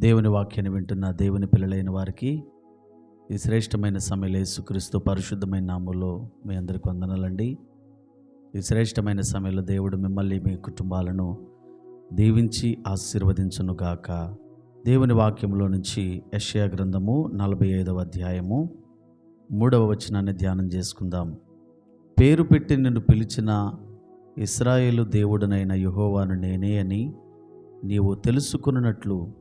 దేవుని వాక్యాన్ని వింటున్న దేవుని పిల్లలైన వారికి ఈ శ్రేష్టమైన సమయంలో యేసుక్రీస్తు పరిశుద్ధమైన నామంలో మీ అందరికి వందనాలండి. ఈ శ్రేష్టమైన సమయంలో దేవుడు మిమ్మల్ని మీ కుటుంబాలను దీవించి ఆశీర్వదించునుగాక దేవుని వాక్యంలో నుంచి యషయా గ్రంథము నలభై ఐదవ అధ్యాయము మూడవ వచనాన్ని ధ్యానం చేసుకుందాం. పేరు పెట్టి నిన్ను పిలిచిన ఇస్రాయేలు దేవుడనైన యుహోవాను నేనే అని నీవు తెలుసుకున్నట్లు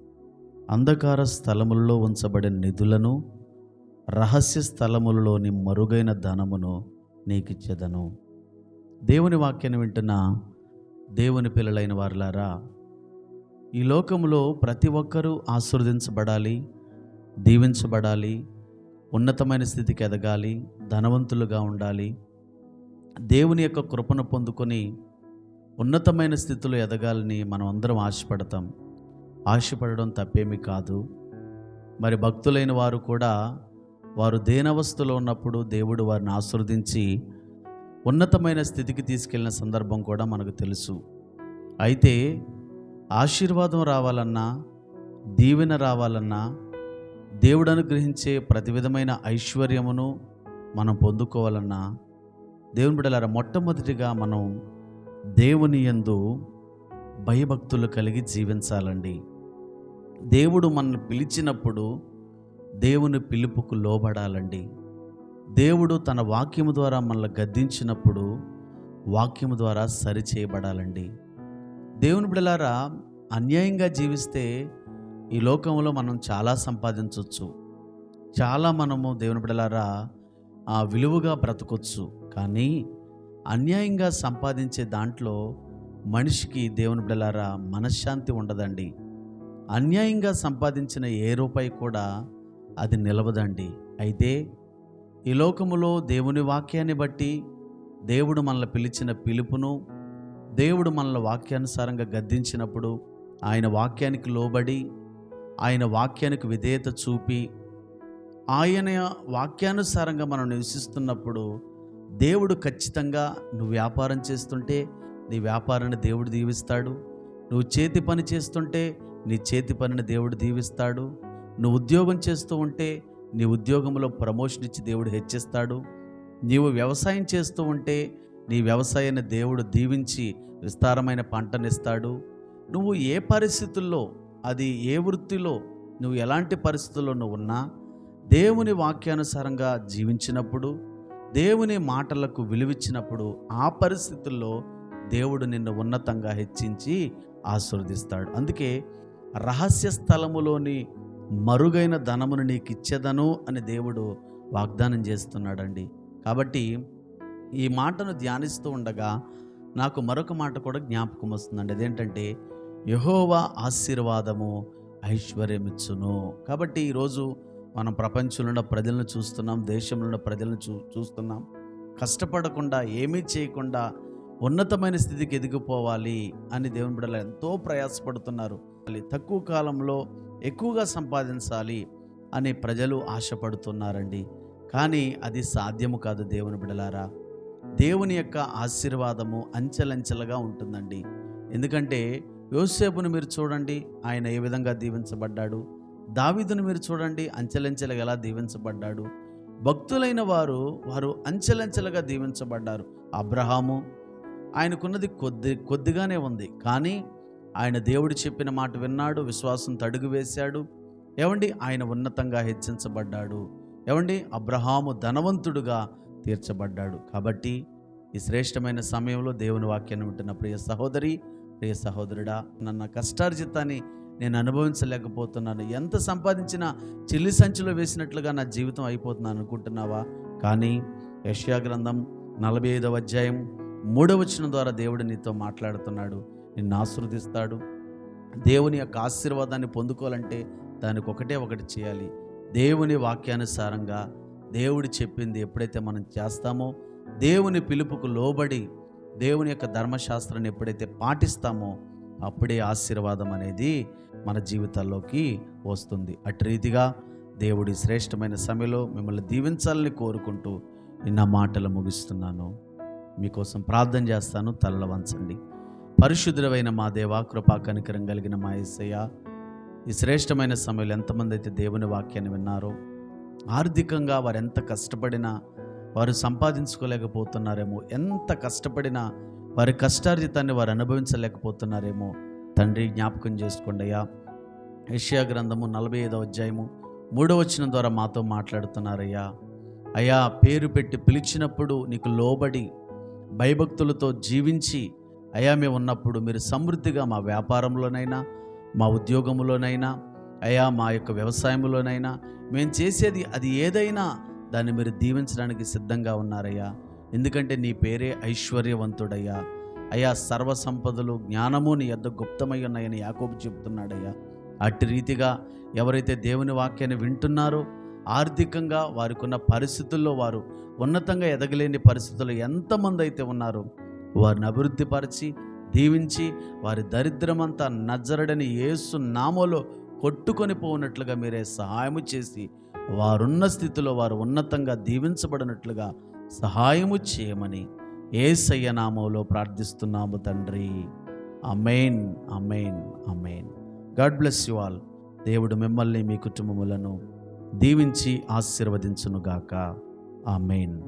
అంధకార స్థలములలో ఉంచబడిన నిధులను రహస్య స్థలములలోని మరుగైన ధనమును నీకిచ్చేదను. దేవుని వాక్యాన్ని వింటున్న దేవుని పిల్లలైన వారులారా ఈ లోకములో ప్రతి ఒక్కరూ ఆశీర్వదించబడాలి దీవించబడాలి ఉన్నతమైన స్థితికి ఎదగాలి ధనవంతులుగా ఉండాలి. దేవుని యొక్క కృపను పొందుకొని ఉన్నతమైన స్థితిలో ఎదగాలని మనం అందరం ఆశపడతాం. ఆశపడడం తప్పేమీ కాదు. మరి భక్తులైన వారు కూడా వారు దేనవస్థలో ఉన్నప్పుడు దేవుడు వారిని ఆశీర్వదించి ఉన్నతమైన స్థితికి తీసుకెళ్ళిన సందర్భం కూడా మనకు తెలుసు. అయితే ఆశీర్వాదం రావాలన్నా దీవెన రావాలన్నా దేవుడు అనుగ్రహించే ప్రతి విధమైన ఐశ్వర్యమును మనం పొందుకోవాలన్నా దేవుని బిడ్డలారా మొట్టమొదటిగా మనం దేవుని యందు భయభక్తులు కలిగి జీవించాలండి. దేవుడు మనల్ని పిలిచినప్పుడు దేవుని పిలుపుకు లోబడాలండి. దేవుడు తన వాక్యము ద్వారా మనల్ని గద్దించినప్పుడు వాక్యము ద్వారా సరి చేయబడాలండి. దేవుని బిడలారా అన్యాయంగా జీవిస్తే ఈ లోకంలో మనం చాలా సంపాదించవచ్చు చాలా మనము దేవుని బిడలారా ఆ విలువగా బ్రతకొచ్చు. కానీ అన్యాయంగా సంపాదించే దాంట్లో మనిషికి దేవుని బిడలారా మనశ్శాంతి ఉండదండి. అన్యాయంగా సంపాదించిన ఏ రూపాయి కూడా అది నిలవదండి. అయితే ఈ లోకములో దేవుని వాక్యాన్ని బట్టి దేవుడు మనల్ని పిలిచిన పిలుపును దేవుడు మనల్ని వాక్యానుసారంగా గద్దించినప్పుడు ఆయన వాక్యానికి లోబడి ఆయన వాక్యానికి విధేయత చూపి ఆయన వాక్యానుసారంగా మనం నివసిస్తున్నప్పుడు దేవుడు ఖచ్చితంగా నువ్వు వ్యాపారం చేస్తుంటే నీ వ్యాపారాన్ని దేవుడు దీవిస్తాడు. నువ్వు చేతి పని చేస్తుంటే నీ చేతి పనిని దేవుడు దీవిస్తాడు. నువ్వు ఉద్యోగం చేస్తూ ఉంటే నీ ఉద్యోగంలో ప్రమోషన్ ఇచ్చి దేవుడు హెచ్చిస్తాడు. నీవు వ్యవసాయం చేస్తూ ఉంటే నీ వ్యవసాయాన్ని దేవుడు దీవించి విస్తారమైన పంటనిస్తాడు. నువ్వు ఏ పరిస్థితుల్లో అది ఏ వృత్తిలో నువ్వు ఎలాంటి పరిస్థితుల్లో నువ్వు ఉన్నా దేవుని వాక్యానుసారంగా జీవించినప్పుడు దేవుని మాటలకు విలువిచ్చినప్పుడు ఆ పరిస్థితుల్లో దేవుడు నిన్ను ఉన్నతంగా హెచ్చించి ఆశీర్వదిస్తాడు. అందుకే రహస్య స్థలములోని మరుగైన ధనమును నీకు ఇచ్చేదను అని దేవుడు వాగ్దానం చేస్తున్నాడండి. కాబట్టి ఈ మాటను ధ్యానిస్తూ ఉండగా నాకు మరొక మాట కూడా జ్ఞాపకం వస్తుందండి. అదేంటంటే యహోవా ఆశీర్వాదము ఐశ్వర్యమిచ్చును. కాబట్టి ఈరోజు మనం ప్రపంచంలో ఉన్న ప్రజలను చూస్తున్నాం దేశంలో ఉన్న ప్రజలను చూ చూస్తున్నాం. కష్టపడకుండా ఏమీ చేయకుండా ఉన్నతమైన స్థితికి ఎదిగిపోవాలి అని దేవుని బిడ్డలు ఎంతో ప్రయాసపడుతున్నారు. తక్కువ కాలంలో ఎక్కువగా సంపాదించాలి అని ప్రజలు ఆశపడుతున్నారండి. కానీ అది సాధ్యము కాదు దేవుని బిడలారా. దేవుని యొక్క ఆశీర్వాదము అంచెలంచెలుగా ఉంటుందండి. ఎందుకంటే యోసేపును మీరు చూడండి ఆయన ఏ విధంగా దీవించబడ్డాడు. దావిదును మీరు చూడండి అంచెలంచెలుగా ఎలా దీవించబడ్డాడు. భక్తులైన వారు వారు అంచెలంచెలుగా దీవించబడ్డారు. అబ్రహాము ఆయనకున్నది కొద్ది కొద్దిగానే ఉంది. కానీ ఆయన దేవుడు చెప్పిన మాట విన్నాడు విశ్వాసం తడుగు వేశాడు ఏమండి? ఆయన ఉన్నతంగా హెచ్చించబడ్డాడు. ఏమండి? అబ్రహాము ధనవంతుడుగా తీర్చబడ్డాడు. కాబట్టి ఈ శ్రేష్టమైన సమయంలో దేవుని వాక్యాన్ని వింటున్న ప్రియ సహోదరి ప్రియ సహోదరుడా నన్న కష్టార్జితాన్ని నేను అనుభవించలేకపోతున్నాను. ఎంత సంపాదించినా చెల్లి సంచిలో వేసినట్లుగా నా జీవితం అయిపోతున్నాను అనుకుంటున్నావా? కానీ యష్యా గ్రంథం నలభై ఐదవ అధ్యాయం మూడవచనం ద్వారా దేవుడు నీతో మాట్లాడుతున్నాడు. నిన్ను ఆశీర్వదిస్తాడు. దేవుని యొక్క ఆశీర్వాదాన్ని పొందుకోవాలంటే దానికి ఒకటే ఒకటి చేయాలి. దేవుని వాక్యానుసారంగా దేవుడు చెప్పింది ఎప్పుడైతే మనం చేస్తామో దేవుని పిలుపుకు లోబడి దేవుని యొక్క ధర్మశాస్త్రాన్ని ఎప్పుడైతే పాటిస్తామో అప్పుడే ఆశీర్వాదం అనేది మన జీవితాల్లోకి వస్తుంది. అటు రీతిగా దేవుడి శ్రేష్టమైన సమయంలో మిమ్మల్ని దీవించాలని కోరుకుంటూ నిన్న మాటలు ముగిస్తున్నాను. మీకోసం ప్రార్థన చేస్తాను. తలల వంచండి. పరిశుద్ధుడైన మా దేవ కృపా కనికరం కలిగిన మా ఏసయ్య. ఈ శ్రేష్టమైన సమయంలో ఎంతమంది అయితే దేవుని వాక్యాన్ని విన్నారో ఆర్థికంగా వారు ఎంత కష్టపడినా వారు సంపాదించుకోలేకపోతున్నారేమో ఎంత కష్టపడినా వారి కష్టార్జితాన్ని వారు అనుభవించలేకపోతున్నారేమో తండ్రి జ్ఞాపకం చేసుకోండి అయ్యా. యెషయా గ్రంథము నలభై ఐదో అధ్యాయము మూడో వచ్చిన ద్వారా మాతో మాట్లాడుతున్నారయ్యా. అయ్యా పేరు పెట్టి పిలిచినప్పుడు నీకు లోబడి భయభక్తులతో జీవించి అయా మేము ఉన్నప్పుడు మీరు సమృద్ధిగా మా వ్యాపారంలోనైనా మా ఉద్యోగంలోనైనా అయా మా యొక్క వ్యవసాయంలోనైనా మేము చేసేది అది ఏదైనా దాన్ని మీరు దీవించడానికి సిద్ధంగా ఉన్నారయ్యా. ఎందుకంటే నీ పేరే ఐశ్వర్యవంతుడయ్యా. అయా సర్వ సంపదలు జ్ఞానము నీ యొద్ద గుప్తమై ఉన్నాయని యాకోబు చెబుతున్నాడయ్యా. అట్టి రీతిగా ఎవరైతే దేవుని వాక్యాన్ని వింటున్నారో ఆర్థికంగా వారికి ఉన్న పరిస్థితుల్లో వారు ఉన్నతంగా ఎదగలేని పరిస్థితుల్లో ఎంతమంది అయితే ఉన్నారో వారిని అభివృద్ధిపరిచి దీవించి వారి దరిద్రమంతా నజరడని యేసు నామలో కొట్టుకొని పోనట్లుగా మీరే సహాయము చేసి వారున్న స్థితిలో వారు ఉన్నతంగా దీవించబడినట్లుగా సహాయము చేయమని ఏసయ్య నామంలో ప్రార్థిస్తున్నాము తండ్రి. Amen amen amen God bless you all. దేవుడు మిమ్మల్ని మీ కుటుంబములను దీవించి ఆశీర్వదించునుగాక. ఆమెన్.